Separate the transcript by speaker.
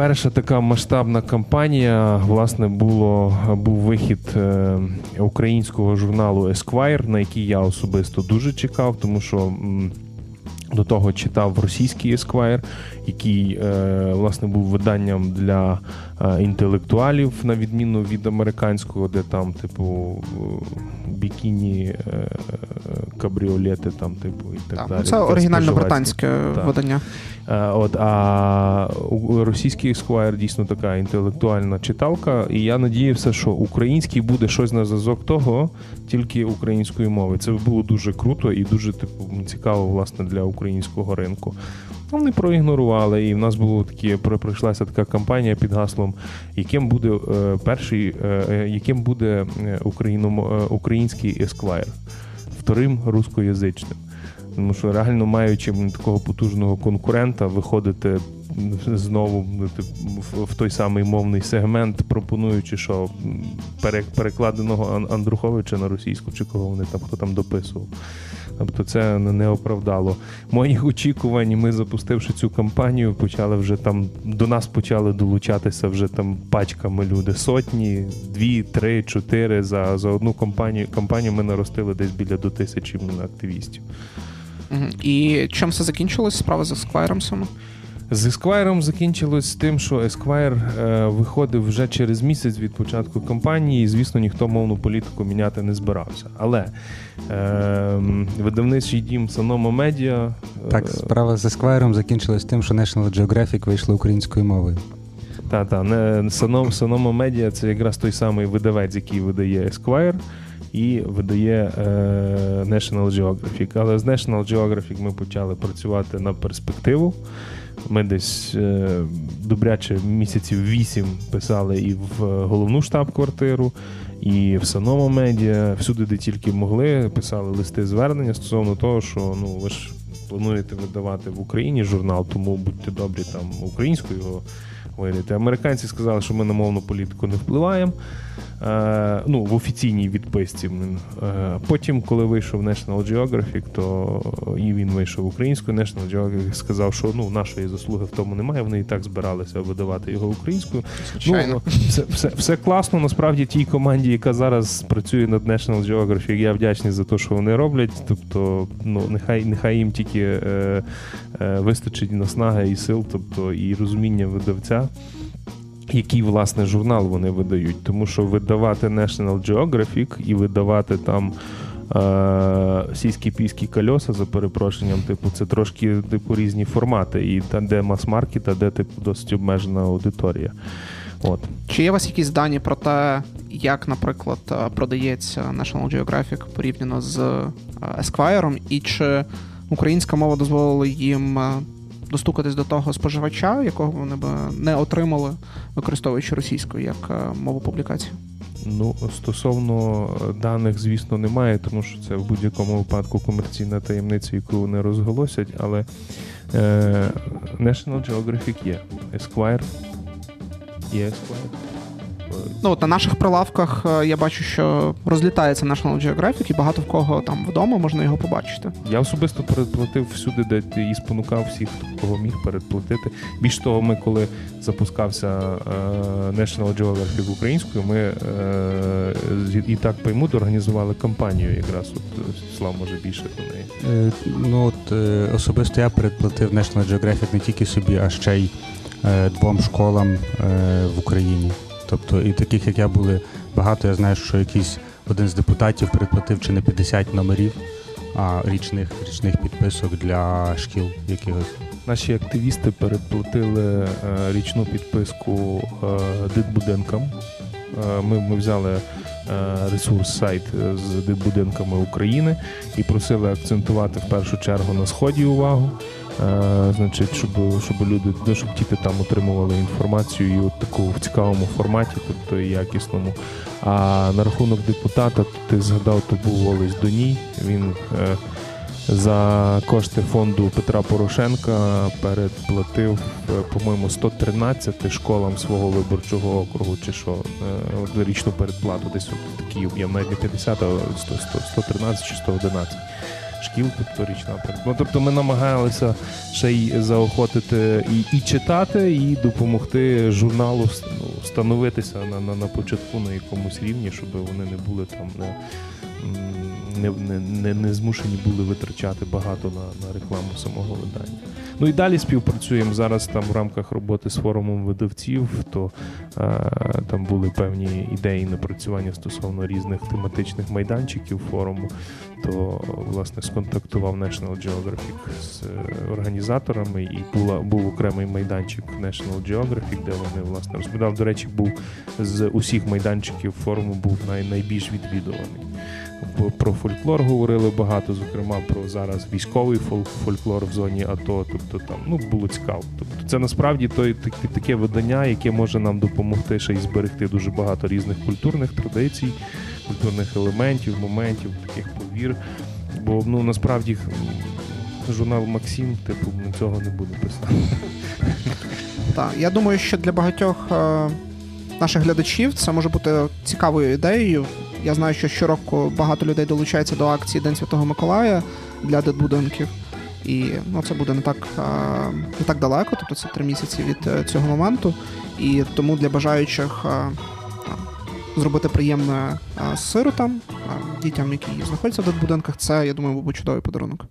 Speaker 1: перша така масштабна кампанія, власне, було, був вихід е, українського журналу Esquire, на який я особисто дуже чекав, тому що. До того читав російський Esquire, який е, власне був виданням для е, інтелектуалів, на відміну від американського, де там, типу, бікіні, е, кабріолети, там, типу, і так
Speaker 2: Так,
Speaker 1: далі.
Speaker 2: це оригінально британське
Speaker 1: Так.
Speaker 2: видання.
Speaker 1: Е, От, а російський Esquire дійсно така інтелектуальна читалка, і я надіявся, що український буде щось на зразок того, тільки української мови. Це було дуже круто і дуже типу, цікаво власне для українського ринку. Вони проігнорували, і в нас було такі про- пройшлася така кампанія під гаслом, яким буде е, перший, е, е, яким буде український Esquire, вторим рускоязичним. Тому що реально маючи такого потужного конкурента, виходити знову в той самий мовний сегмент, пропонуючи, що перекладеного Андруховича на російську, чи кого вони там хто там дописував. Тобто це не оправдало моїх очікувань. Ми запустивши цю кампанію, почали вже там до нас почали долучатися вже там пачками люди. Сотні, дві, три, чотири за, за одну кампанію. Кампанію ми наростили десь біля до тисячі активістів.
Speaker 2: І чим все закінчилось? Справа з Esquire саме?
Speaker 1: З Esquire закінчилось тим, що Esquire е, виходив вже через місяць від початку кампанії, і, звісно, ніхто мовну політику міняти не збирався. Але е, видавничий дім Саномо Медіа.
Speaker 3: Так, справа з Esquire закінчилась тим, що National Geographic вийшло українською мовою.
Speaker 1: Та, та, не Саном, Саномо Медіа це якраз той самий видавець, який видає Esquire і видає е, National Geographic. Але з National Geographic ми почали працювати на перспективу. Ми десь е, добряче місяців вісім писали і в головну штаб-квартиру, і в Саномо Медіа, всюди, де тільки могли, писали листи звернення стосовно того, що ну ви ж плануєте видавати в Україні журнал, тому будьте добрі там українською його видати. Американці сказали, що ми на мовну політику не впливаємо. Е, ну, в офіційній відписці. Е, потім, коли вийшов National Geographic, то і він вийшов українською. National Geographic сказав, що ну нашої заслуги в тому немає. Вони і так збиралися видавати його українською.
Speaker 2: Звичайно.
Speaker 1: Ну, все, все, все класно. Насправді тій команді, яка зараз працює над National Geographic, я вдячний за те, що вони роблять. Тобто, ну нехай нехай їм тільки е, е, вистачить наснаги і сил, тобто і розуміння видавця. Який власне журнал вони видають, тому що видавати National Geographic і видавати там е, сільські піські кольоса за перепрошенням, типу, це трошки типу різні формати, і там, де мас-маркет, а де типу досить обмежена аудиторія. От.
Speaker 2: Чи є у вас якісь дані про те, як, наприклад, е, продається National Geographic порівняно з е, Esquire, і чи українська мова дозволила їм достукатись до того споживача, якого вони б не отримали, використовуючи російську як е, мову публікації?
Speaker 1: Ну, стосовно даних, звісно, немає, тому що це в будь-якому випадку комерційна таємниця, яку вони розголосять, але е, National Geographic є. Esquire. Є Esquire.
Speaker 2: Ну, от на наших прилавках е, я бачу, що розлітається National Geographic, і багато в кого там вдома можна його побачити.
Speaker 1: Я особисто передплатив всюди, де ти і спонукав всіх, кого міг передплатити. Більш того, ми коли запускався е, National Geographic українською, ми е, з- і так поймут організували кампанію якраз. От Слав може більше до неї.
Speaker 3: Е, Ну от е, особисто я передплатив National Geographic не тільки собі, а ще й двом школам в Україні. Тобто, і таких, як я були багато. Я знаю, що якийсь один з депутатів передплатив чи не 50 номерів, а річних річних підписок для шкіл якихось.
Speaker 1: Наші активісти передплатили е, річну підписку е, дитбудинкам. Е, Ми, ми взяли ресурс сайт з дитбудинками України і просили акцентувати в першу чергу на сході увагу. Е, Значить, щоб, щоб люди, ну, щоб діти там отримували інформацію і от таку в цікавому форматі, тобто якісному. А на рахунок депутата, ти згадав, то був Олесь Доній. Він е, за кошти фонду Петра Порошенка передплатив, е, по-моєму, 113 школам свого виборчого округу, чи що е, річну передплату, десь от такий об'єм, навіть не 50, а 100, 100, 113 чи 111. Шкіл, річ. Ну тобто ми намагалися ще й заохотити і, і читати, і допомогти журналу ну, встановитися на, на, на початку на якомусь рівні, щоб вони не були там не, не, не, не, змушені були витрачати багато на, на рекламу самого видання. Ну і далі співпрацюємо зараз там в рамках роботи з форумом видавців, то е, там були певні ідеї напрацювання стосовно різних тематичних майданчиків форуму. То власне сконтактував National Geographic з е, організаторами, і була був окремий майданчик National Geographic, де вони власне розповідав. До речі, був з усіх майданчиків форуму був най, найбільш відвідуваний. Про фольклор говорили багато, зокрема про зараз військовий фол- фольклор в зоні АТО. Тобто там ну було цікаво. Тобто це насправді той таке, видання, яке може нам допомогти ще й зберегти дуже багато різних культурних традицій, культурних елементів, моментів, таких повір. Бо ну насправді журнал Максим, типу, цього не буде писати.
Speaker 2: Так, я думаю, що для багатьох е, наших глядачів це може бути цікавою ідеєю. Я знаю, що щороку багато людей долучається до акції День Святого Миколая для дитбудинків. І ну, це буде не так, не так далеко, тобто це три місяці від е, цього моменту. І тому для бажаючих зробити приємне сиротам, дітям, які знаходяться в дитбудинках, це, я думаю, був чудовий подарунок.